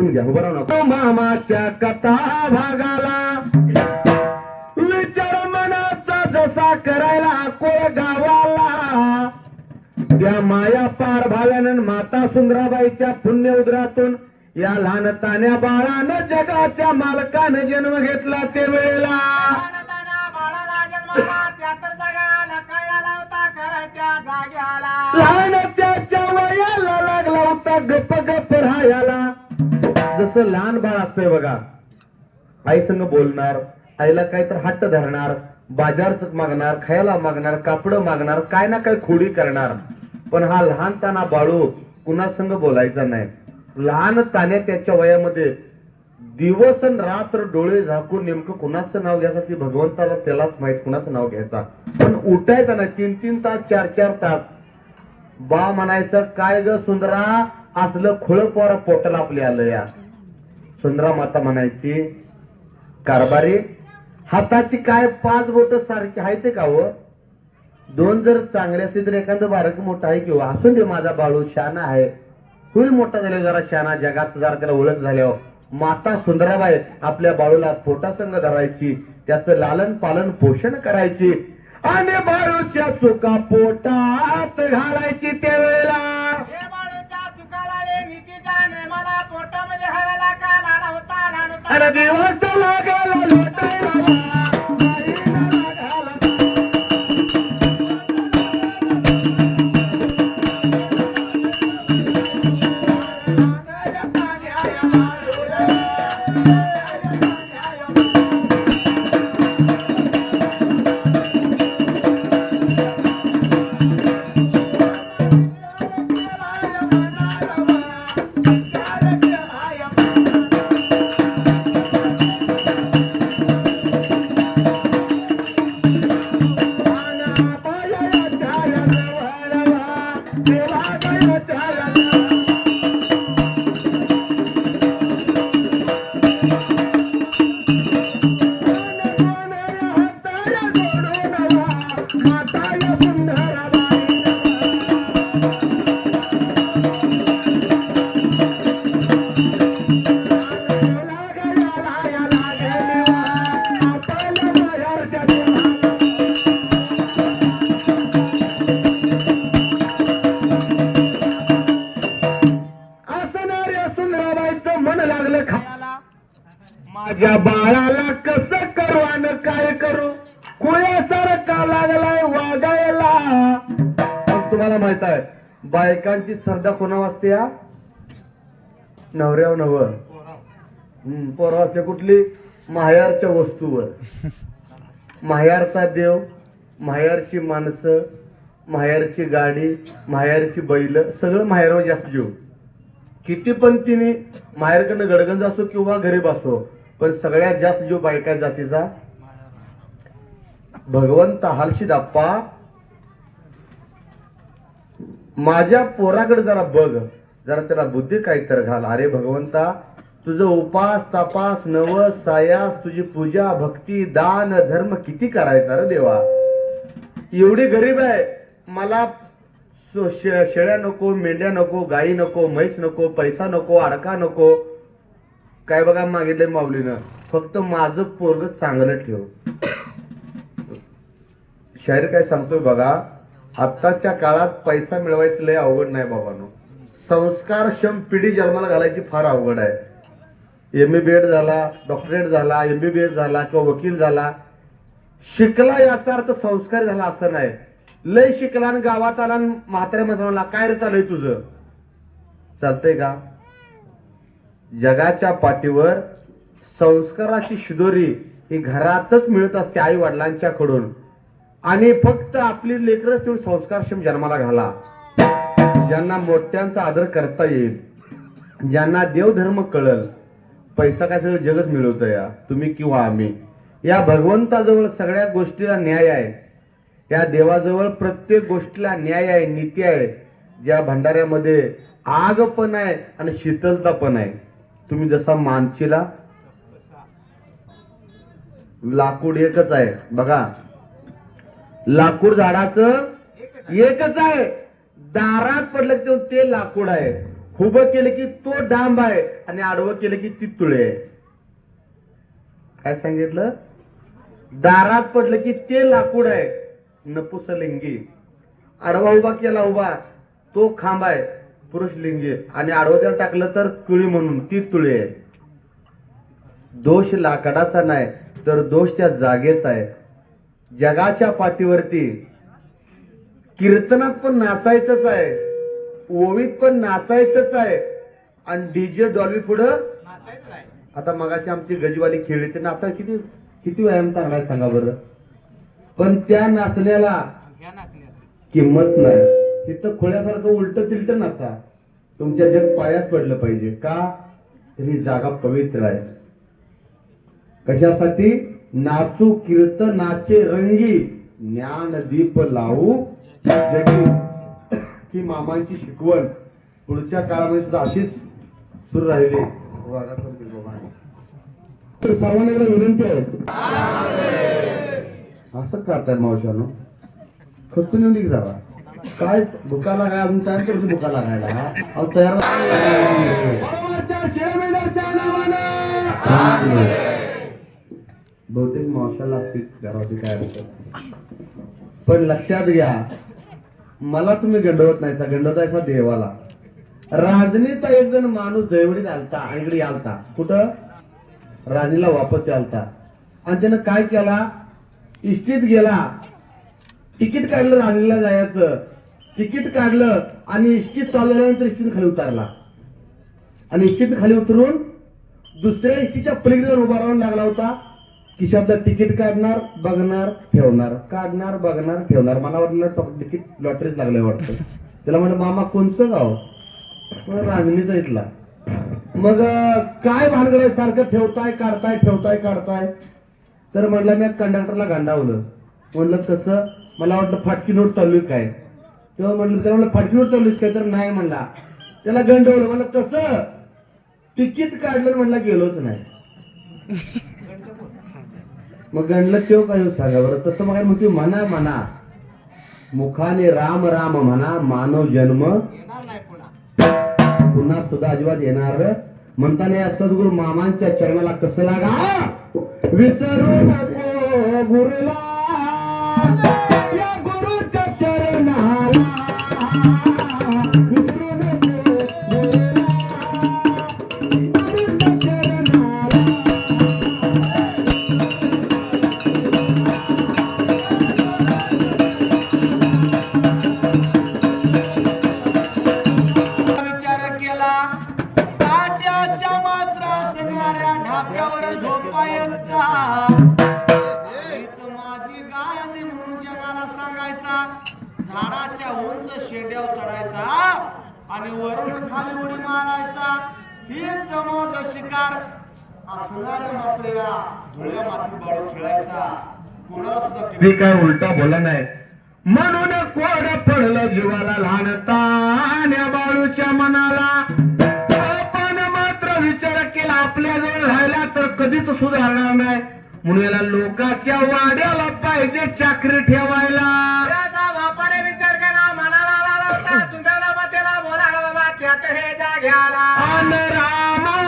बसून घ्या उभं राहू नको. मामाच्या कथा भागाला. विचार मनाचा जसा करायला कोळ गावाला. त्या माया पार भाव्यानं माता सुंदराबाईच्या पुण्य उदरातून या लहान तान्या बाळानं जगाच्या मालकानं जन्म घेतला ते वेळेला. ताना बाळाला जन्माला त्यातर जगाला कळला होता खरं त्या जाग्याला. लहान त्याच्या वयाला लागला होता गप्प गप्प राहायला. जसं लहान बाळ असतंय बघा आई संग बोलणार आईला काय तर हट्ट धरणार बाजार मागणार खायला मागणार कापड मागणार काय ना काय खोडी करणार. पण हा लहान ताना बाळू कुणा संग बोलायचा नाही. लहान ताने त्याच्या वयामध्ये दिवस आणि रात्र डोळे झाकून नेमकं कुणाचं नाव घ्यायचं ती भगवंताला त्यालाच माहीत कुणाचं नाव घ्यायचा. पण उठायचा ना तीन तीन तास चार चार तास. बा म्हणायचं काय ग सुंदरा असलं खोळ पोर पोटाला आपली आलं या. सुंदरा माता म्हणायची कारभारी हाताची काय पाच बोट सारखी आहे ते का व दोन जर चांगले असतील तर एखादं बारक मोठं आहे किंवा हो? असून दे माझा बाळू शाना आहे. होईल मोठा झाले जरा शाना जगात जरा त्याला ओळख झाल्यावर हो. माता सुंदराबाई आपल्या बाळूला पोटासंग धरायची त्याचं लालन पालन पोषण करायची आणि बाळूच्या चुका पोटात घालायची त्यावेळेला. దేవస్థ कसं करू आणि काय करू? कुळ्यासारखा लागलाय वागायला. तुम्हाला माहीत आहे बायकांची श्रद्धा कोणा वाजते या? नवऱ्यावर नव. पोरं असते कुठली? माहेरच्या वस्तूवर. माहेरचा देव माहेरची माणसं माहेरची गाडी माहेरची बैल सगळं माहेरवर जास्त जीव. किती पण तिने माहेरकडनं गडगंज असो किंवा गरीब असो पण सगळ्यात जास्त जो बायका जातीचा भगवंत हालशी दाप्पा माझ्या पोराकडे जरा बघ जरा त्याला बुद्धी काही तर घाल. अरे भगवंता तुझं उपास तपास नवस सायास तुझी पूजा भक्ती दान धर्म किती करायचा रे देवा? एवढी गरीब आहे. मला सो- शे- शेळ्या नको मेंढ्या नको गाई नको म्हैस नको पैसा नको अडका नको. काय बघा मागितलंय माऊलीनं. फक्त माझं पोरग चांगलं ठेव. शाहीर काय सांगतोय बघा आत्ताच्या काळात पैसा मिळवायचं लय अवघड नाही बाबानो. संस्कारक्षम पिढी जन्माला घालायची फार अवघड आहे. एम ए बी एड झाला डॉक्टरेट झाला एम बी बी एस झाला किंवा वकील झाला. शिकला याचा अर्थ संस्कार झाला असं नाही. लय शिकला आणि गावात आला आणि म्हाताऱ्या म्हणला काय रे चालय तुझं? चालतंय का? जगाच्या पाठीवर संस्काराची शिदोरी ही घरातच मिळत असते आई वडिलांच्याकडून आणि फक्त आपली लेकरं तेवढी संस्कारक्षम जन्माला घाला. ज्यांना मोठ्यांचा आदर करता येईल ज्यांना देवधर्म कळल पैसा काय सगळं जगत मिळवतं या तुम्ही किंवा आम्ही. या भगवंताजवळ सगळ्या गोष्टीला न्याय आहे. या देवाजवळ प्रत्येक गोष्टीला न्याय आहे नीती आहे. ज्या भंडाऱ्यामध्ये आग पण आहे आणि शीतलता पण आहे. तुम्ही जसा मानशीला लाकूड एकच आहे. बघा. लाकूड झाडाचं एकच आहे. दारात पडलं तर ते लाकूड आहे. उभं केलं की तो डांब आहे आणि आडवं केलं की ती आहे. काय सांगितलं? दारात पडलं की ते लाकूड आहे. नपुसलिंगी. आडवा उभा केला उभा. तो खांब आहे. पुरुष लिंगी आणि आडवं त्याला टाकलं तर तुळी म्हणून ती तुळी आहे. दोष लाकडाचा नाही तर दोष त्या जागेचा आहे. जगाच्या पाठीवरती कीर्तनात पण नाचायचंच आहे ओवीत पण नाचायचंच आहे आणि डीजे डॉल्बी पुढं आता मगाशी आमची गजवाली खेळली ते नाचा किती किती व्यायाम चांगला सांगा बरं. पण त्या नाचण्याला किंमत नाही. तिथं खोळ्यासारखं उलट तिलट नाचा तुमच्या जग पायात पडलं पाहिजे. का? तर ही जागा पवित्र आहे. कशासाठी? नाचू कीर्तनाचे रंगी. ज्ञान दीप लावू. जगी. की मामांची शिकवण. पुढच्या काळामध्ये सुद्धा अशीच सुरू राहिली. तर सर्वांना विनंती आहे. असंच करताय मावशानो खचून येऊन जावा काय भुकाला काय अजून टाइम करतो भुका लागायला. अहो तयार बहुतेक मावशाला असतील घरावरती काय अडचण. पण लक्षात घ्या मला तुम्ही गंडवत नाही गंडवतायचा देवाला. राजनीचा एक जण माणूस दैवडीत आलता आणि इकडे आलता. कुठं? राणीला वापस आलता. आणि त्यानं काय केला? इष्टीत गेला. तिकीट काढलं राणीला जायचं. तिकीट काढलं आणि इष्टीत चालल्यानंतर इष्टीत खाली उतरला. आणि इष्टीत खाली उतरून दुसऱ्या इष्टीच्या पलीकडे उभा राहून लागला होता. की शब्द तिकीट काढणार बघणार ठेवणार. काढणार बघणार ठेवणार. मला वाटलं टॉप- तिकीट लॉटरीच लागलं वाटतं. त्याला म्हणलं मामा कोणचं गाव? म्हणलं, इथला. मग काय भानगड आहे? सारखं ठेवताय काढताय ठेवताय काढताय. तर म्हणलं मी कंडक्टरला गांडावलं म्हणलं कसं? मला वाटलं फाटकी नोट चालू आहे काय? तेव्हा म्हणलं त्याला म्हणलं फाटकी नोट चालू काय? तर नाही म्हणला. त्याला गंडवलं. म्हणलं कसं? तिकीट काढलं म्हणलं गेलोच नाही. मग गणलं तेव्हा काय सांगा बरं? तसं मग म्हणते म्हणा म्हणा. मुखाने राम राम म्हणा मानव जन्म. पुन्हा सुद्धा अजिबात येणार. म्हणताना या सद्गुरु मामांच्या चरणाला कसं लागा? विसरू नको गुरुला. असणाऱ्या मात्रेला धुळ्या माती बाळू खेळायचा कोणाला सुद्धा मी काय उलटा बोला नाही. म्हणून कोड पडलं जीवाला लहान ताण्या बाळूच्या मनाला. आपण मात्र विचार केला आपल्या जवळ राहिला तर कधीच सुधारणार नाही. म्हणून याला लोकाच्या वाड्याला पाहिजे चाकरी ठेवायला. विचार केला मनाला आला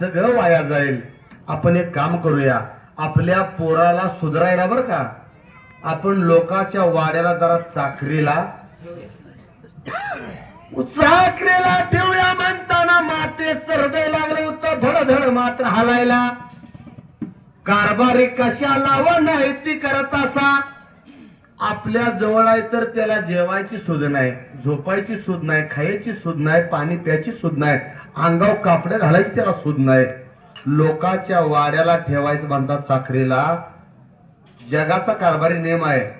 सगळं ग वाया जाईल. आपण एक काम करूया. आपल्या पोराला सुधरायला बर का? आपण लोकाच्या वाड्याला जरा चाकरीला चाकरीला ठेवूया म्हणताना मातेच हृदय लागले होतं धड धड मात्र हालायला. कारभारी कशा लावा नाही ती करत असा? आपल्या जवळ आहे तर त्याला जेवायची सुध नाही झोपायची सुध नाही खायची सुध नाही पाणी प्यायची सुध नाही. अंगाव कापडे घालायची त्याला सूद नाही. लोकाच्या वाड्याला ठेवायचं म्हणतात साखरेला. जगाचा कारभारी नेम आहे.